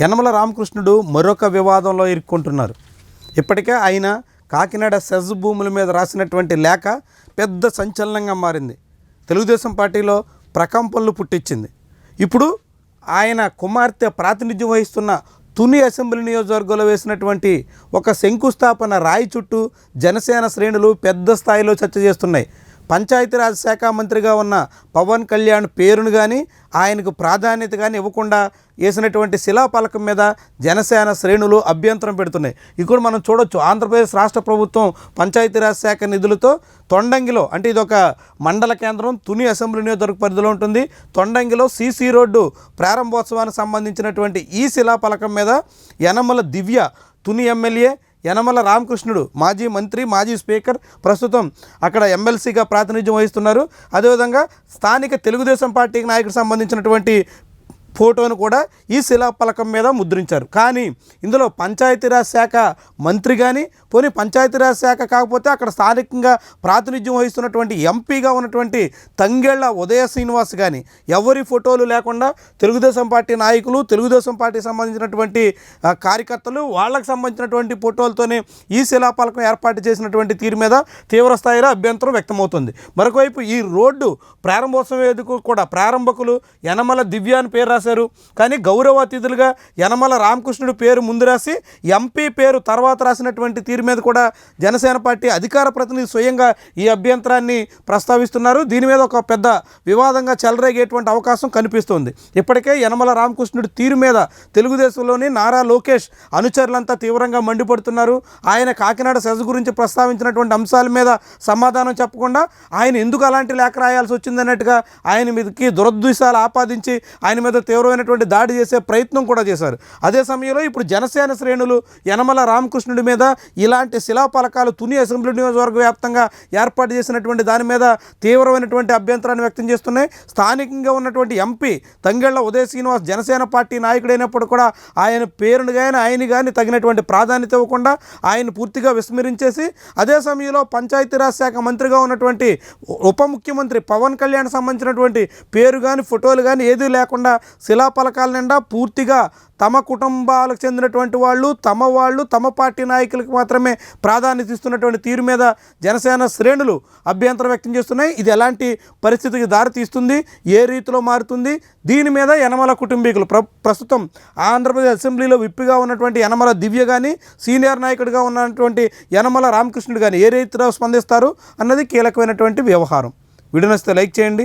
యనమల రామకృష్ణుడు మరొక వివాదంలో ఇరుక్కుంటున్నారు. ఇప్పటికే ఆయన కాకినాడ సెజ్ భూముల మీద రాసినటువంటి లేఖ పెద్ద సంచలనంగా మారింది. తెలుగుదేశం పార్టీలో ప్రకంపనలు పుట్టించింది. ఇప్పుడు ఆయన కుమార్తె ప్రాతినిధ్యం వహిస్తున్న తుని అసెంబ్లీ నియోజకవర్గంలో వేసినటువంటి ఒక శంకుస్థాపన రాయి చుట్టూ జనసేన శ్రేణులు పెద్ద స్థాయిలో చర్చ చేస్తున్నాయి. పంచాయతీరాజ్ శాఖ మంత్రిగా ఉన్న పవన్ కళ్యాణ్ పేరును కానీ ఆయనకు ప్రాధాన్యత కానీ ఇవ్వకుండా వేసినటువంటి శిలాపలకం మీద జనసేన శ్రేణులు అభ్యంతరం పెడుతున్నాయి. ఇక్కడ మనం చూడొచ్చు ఆంధ్రప్రదేశ్ రాష్ట్ర ప్రభుత్వం పంచాయతీరాజ్ శాఖ నిధులతో తొండంగిలో అంటే ఇది ఒక మండల కేంద్రం తుని అసెంబ్లీ నియోజకవర్గ పరిధిలో ఉంటుంది. తొండంగిలో సీసీ రోడ్డు ప్రారంభోత్సవానికి సంబంధించినటువంటి ఈ శిలాపలకం మీద యనమల దివ్య తుని ఎమ్మెల్యే యనమల రామకృష్ణుడు మాజీ మంత్రి మాజీ స్పీకర్ ప్రస్తుతం అక్కడ ఎమ్మెల్సీగా ప్రాతినిధ్యం వహిస్తున్నారు. అదేవిధంగా స్థానిక తెలుగుదేశం పార్టీకి నాయకుడికి సంబంధించినటువంటి ఫోటోను కూడా ఈ శిలాఫలకం మీద ముద్రించారు. కానీ ఇందులో పంచాయతీరాజ్ శాఖ మంత్రి కానీ పోనీ పంచాయతీరాజ్ శాఖ కాకపోతే అక్కడ స్థానికంగా ప్రాతినిధ్యం వహిస్తున్నటువంటి ఎంపీగా ఉన్నటువంటి తంగేళ్ళ ఉదయ శ్రీనివాస్ కానీ ఎవరి ఫోటోలు లేకుండా తెలుగుదేశం పార్టీ నాయకులు తెలుగుదేశం పార్టీకి సంబంధించినటువంటి కార్యకర్తలు వాళ్ళకి సంబంధించినటువంటి ఫోటోలతోనే ఈ శిలాఫలకం ఏర్పాటు చేసినటువంటి తీరు మీద తీవ్ర స్థాయిలో అభ్యంతరం వ్యక్తమవుతుంది. మరొకవైపు ఈ రోడ్డు ప్రారంభోత్సవం వేదిక కూడా ప్రారంభకులు యనమల దివ్య అని పేరు రాశారు. కానీ గౌరవ అతిథులుగా యనమల రామకృష్ణుడి పేరు ముందు రాసి ఎంపీ పేరు తర్వాత రాసినటువంటి తీరు మీద కూడా జనసేన పార్టీ అధికార ప్రతినిధి స్వయంగా ఈ అభ్యంతరాన్ని ప్రస్తావిస్తున్నారు. దీని మీద ఒక పెద్ద వివాదంగా చెలరేగేటువంటి అవకాశం కనిపిస్తుంది. ఇప్పటికే యనమల రామకృష్ణుడి తీరు మీద తెలుగుదేశంలోని నారా లోకేష్ అనుచరులంతా తీవ్రంగా మండిపడుతున్నారు. ఆయన కాకినాడ సెజ గురించి ప్రస్తావించినటువంటి అంశాల మీద సమాధానం చెప్పకుండా ఆయన ఎందుకు అలాంటి లేఖ రాయాల్సి వచ్చిందన్నట్టుగా ఆయన మీదకి దురదృశాలు ఆపాదించి ఆయన మీద తీవ్రమైనటువంటి దాడి చేసే ప్రయత్నం కూడా చేశారు. అదే సమయంలో ఇప్పుడు జనసేన శ్రేణులు యనమల రామకృష్ణుడి మీద ఇలాంటి శిలాపలకాలు తుని అసెంబ్లీ నియోజకవర్గ వ్యాప్తంగా ఏర్పాటు చేసినటువంటి దాని మీద తీవ్రమైనటువంటి అభ్యంతరాన్ని వ్యక్తం చేస్తున్నాయి. స్థానికంగా ఉన్నటువంటి ఎంపీ తంగెళ్ళ ఉదయ శ్రీనివాస్ జనసేన పార్టీ నాయకుడైనప్పుడు కూడా ఆయన పేరును కానీ ఆయన కానీ తగినటువంటి ప్రాధాన్యత ఇవ్వకుండా ఆయన పూర్తిగా విస్మరించేసి అదే సమయంలో పంచాయతీరాజ్ శాఖ మంత్రిగా ఉన్నటువంటి ఉప ముఖ్యమంత్రి పవన్ కళ్యాణ్ సంబంధించినటువంటి పేరు కానీ ఫోటోలు కానీ ఏదీ లేకుండా శిలాఫలకాల నిండా పూర్తిగా తమ కుటుంబాలకు చెందినటువంటి వాళ్ళు తమ వాళ్ళు తమ పార్టీ నాయకులకు మాత్రమే ప్రాధాన్యత ఇస్తున్నటువంటి తీరు మీద జనసేన శ్రేణులు అభ్యంతరం వ్యక్తం చేస్తున్నాయి. ఇది ఎలాంటి పరిస్థితికి దారితీస్తుంది ఏ రీతిలో మారుతుంది? దీని మీద యనమల కుటుంబీకులు ప్ర ప్రస్తుతం ఆంధ్రప్రదేశ్ అసెంబ్లీలో విప్పిగా ఉన్నటువంటి యనమల దివ్య కానీ సీనియర్ నాయకుడిగా ఉన్నటువంటి యనమల రామకృష్ణుడు కానీ ఏ రీతిలో స్పందిస్తారు అన్నది కీలకమైనటువంటి వ్యవహారం. వీడియో లైక్ చేయండి.